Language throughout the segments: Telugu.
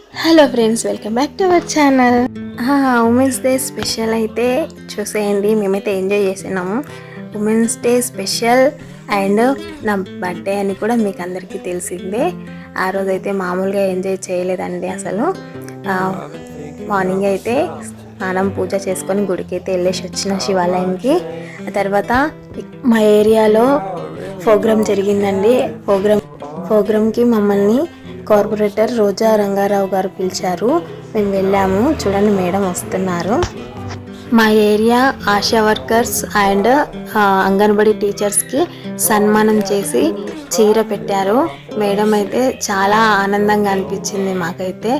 Hello friends welcome back to our channel women's day special అయితే చూసేయండి. మేమైతే ఎంజాయ్ చేసినాము. ఉమెన్స్ డే స్పెషల్ అండ్ నా బర్త్డే అని కూడా మీకు అందరికీ తెలిసిందే. ఆ రోజు అయితే మామూలుగా ఎంజాయ్ చేయలేదండి అసలు. మార్నింగ్ అయితే స్నానం పూజ చేసుకొని గుడికి అయితే వెళ్ళేసి వచ్చిన శివాలయంకి. ఆ తర్వాత మా ఏరియాలో ప్రోగ్రామ్ జరిగిందండి. ప్రోగ్రామ్ ప్రోగ్రామ్కి మమ్మల్ని కార్పొరేటర్ రోజా రంగారావు గారు పిలిచారు. మేము వెళ్ళాము. చూడండి మేడం వస్తున్నారు. మా area ASHA workers and anganwadi టీచర్స్కి సన్మానం చేసి చీర పెట్టారు. మేడం అయితే చాలా ఆనందంగా అనిపించింది మాకైతే.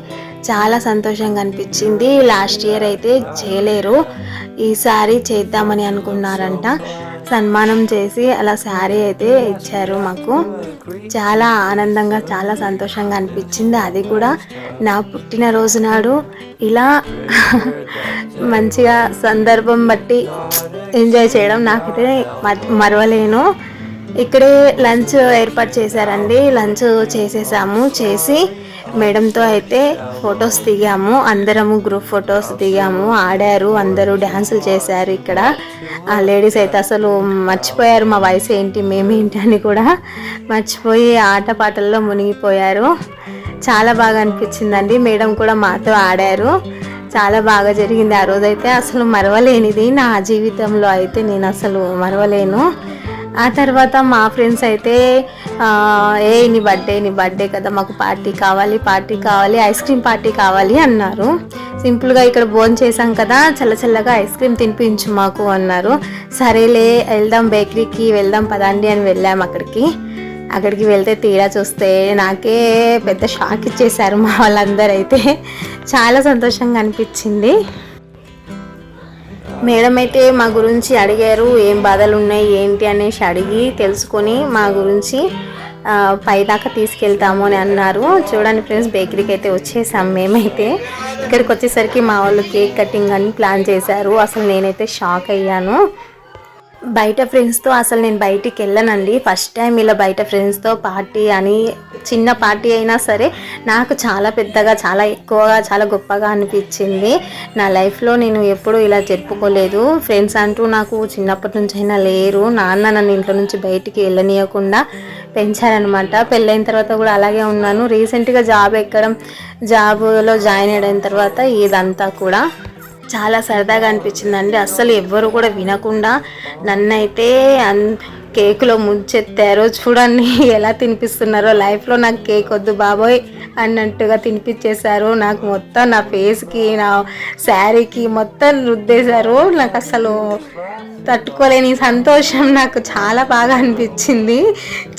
చాలా సంతోషంగా అనిపించింది. లాస్ట్ ఇయర్ అయితే చేయలేరు. ఈసారి చేద్దామని అనుకున్నారంట. సన్మానం చేసి అలా శారీ అయితే ఇచ్చారు మాకు. చాలా ఆనందంగా చాలా సంతోషంగా అనిపించింది. అది కూడా నా పుట్టినరోజు నాడు. ఇలా మంచిగా సందర్భం బట్టి ఎంజాయ్ చేయడం నాకైతే మ- మరవలేను. ఇక్కడే లంచ్ ఏర్పాటు చేశారండి. లంచ్ చేసేసాము. చేసి మేడంతో అయితే ఫొటోస్ దిగాము. అందరము గ్రూప్ ఫొటోస్ దిగాము. ఆడారు. అందరూ డ్యాన్సులు చేశారు ఇక్కడ. ఆ లేడీస్ అయితే అసలు మర్చిపోయారు మా వయసు ఏంటి మేమేంటి అని కూడా మర్చిపోయి ఆట పాటల్లో మునిగిపోయారు. చాలా బాగా అనిపించిందండి. మేడం కూడా మాతో ఆడారు. చాలా బాగా జరిగింది. ఆ రోజైతే అసలు మరవలేనిది. నా జీవితంలో అయితే నేను అసలు మరవలేను. ఆ తర్వాత మా ఫ్రెండ్స్ అయితే ఏ నీ బర్త్డే నీ బర్త్డే కదా మాకు పార్టీ కావాలి పార్టీ కావాలి ఐస్ క్రీమ్ పార్టీ కావాలి అన్నారు. సింపుల్గా ఇక్కడ భోజనం చేసాం కదా చల్ల చల్లగా ఐస్ క్రీమ్ తినిపించు మాకు అన్నారు. సరేలే వెళ్దాం బేకరీకి వెళ్దాం పదండి అని వెళ్ళాం అక్కడికి. అక్కడికి వెళ్తే తీరా చూస్తే నాకే పెద్ద షాక్ ఇచ్చేసారు మా వాళ్ళందరూ అయితే చాలా సంతోషంగా అనిపించింది. మేడం అయితే మా గురించి అడిగారు ఏం బాధలు ఉన్నాయి ఏంటి అనేసి అడిగి తెలుసుకొని మా గురించి పైదాకా తీసుకెళ్తాము అని అన్నారు. చూడండి ఫ్రెండ్స్ బేకరీకి అయితే వచ్చేసాం మేమైతే. ఇక్కడికి వచ్చేసరికి మా వాళ్ళు కేక్ కటింగ్ అని ప్లాన్ చేశారు. అసలు నేనైతే షాక్ అయ్యాను. బయట ఫ్రెండ్స్తో అసలు నేను బయటికి వెళ్ళనండి. ఫస్ట్ టైం ఇలా బయట ఫ్రెండ్స్తో పార్టీ అని చిన్న పార్టీ అయినా సరే నాకు చాలా పెద్దగా చాలా ఎక్కువగా చాలా గొప్పగా అనిపించింది. నా లైఫ్లో నేను ఎప్పుడూ ఇలా జరుపుకోలేదు. ఫ్రెండ్స్ అంటూ నాకు చిన్నప్పటి నుంచి అయినా లేరు. నాన్న నన్ను ఇంట్లో నుంచి బయటికి వెళ్ళనీయకుండా పెంచారనమాట పెళ్ళైన తర్వాత కూడా అలాగే ఉన్నాను. రీసెంట్గా జాబ్ ఎక్కడం జాబ్లో జాయిన్ అయిన తర్వాత ఇదంతా కూడా చాలా సరదాగా అనిపించిందండి. అస్సలు ఎవ్వరు కూడా వినకుండా నన్నైతే అన్ కేకులో ముంచెత్తారో చూడండి ఎలా తినిపిస్తున్నారో. లైఫ్లో నాకు కేక్ వద్దు బాబోయ్ అన్నట్టుగా తినిపించేశారు నాకు మొత్తం నా ఫేస్కి నా శారీకి మొత్తం రుద్దేశారు. నాకు అసలు తట్టుకోలేని సంతోషం నాకు చాలా బాగా అనిపించింది.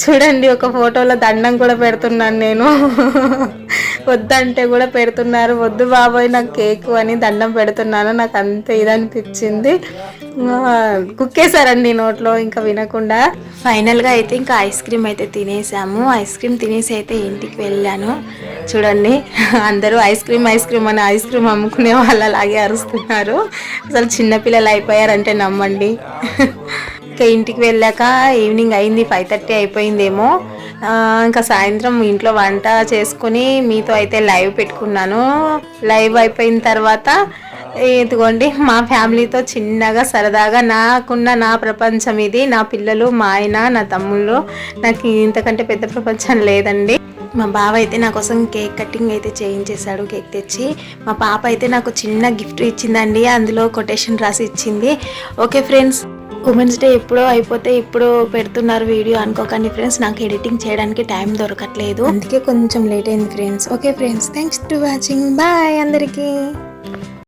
చూడండి ఒక ఫోటోలో దండం కూడా పెడుతున్నాను నేను. వద్దంటే కూడా పెడుతున్నారు. వద్దు బాబోయ్ నాకు కేక్ అని దండం పెడుతున్నాను. నాకు అంత ఇది అనిపించింది కుక్కేశారండి నోట్లో ఇంకా వినకుండా. ఫైనల్గా అయితే ఇంకా ఐస్ క్రీమ్ అయితే తినేసాము. ఐస్ క్రీమ్ తినేసి అయితే ఇంటికి వెళ్ళాను. చూడండి అందరూ ఐస్ క్రీమ్ ఐస్ క్రీమ్ అని ఐస్ క్రీమ్ అమ్ముకునే వాళ్ళు అలాగే అరుస్తున్నారు. అసలు చిన్నపిల్లలు అయిపోయారంటే నమ్మండి. ఇంకా ఇంటికి వెళ్ళాక ఈవినింగ్ అయింది ఫైవ్ థర్టీ అయిపోయిందేమో. ఇంకా సాయంత్రం ఇంట్లో వంట చేసుకుని మీతో అయితే లైవ్ పెట్టుకున్నాను. లైవ్ అయిపోయిన తర్వాత ఇదిగోండి మా ఫ్యామిలీతో చిన్నగా సరదాగా నాకున్న నా ప్రపంచం ఇది. నా పిల్లలు మా ఆయన నా తమ్ముళ్ళు. నాకు ఇంతకంటే పెద్ద ప్రపంచం లేదండి. మా బావ అయితే నా కోసం కేక్ కటింగ్ అయితే చేయించేశాడు కేక్ తెచ్చి. మా పాప అయితే నాకు చిన్న గిఫ్ట్ ఇచ్చిందండి. అందులో కొటేషన్ రాసి ఇచ్చింది. ఓకే ఫ్రెండ్స్ ఉమెన్స్ డే ఎప్పుడో అయిపోతే ఇప్పుడు పెడుతున్నారు వీడియో అనుకోకండి ఫ్రెండ్స్. నాకు ఎడిటింగ్ చేయడానికి టైం దొరకట్లేదు. అందుకే కొంచెం లేట్ అయింది friends. Okay friends thanks to watching. Bye అందరికీ.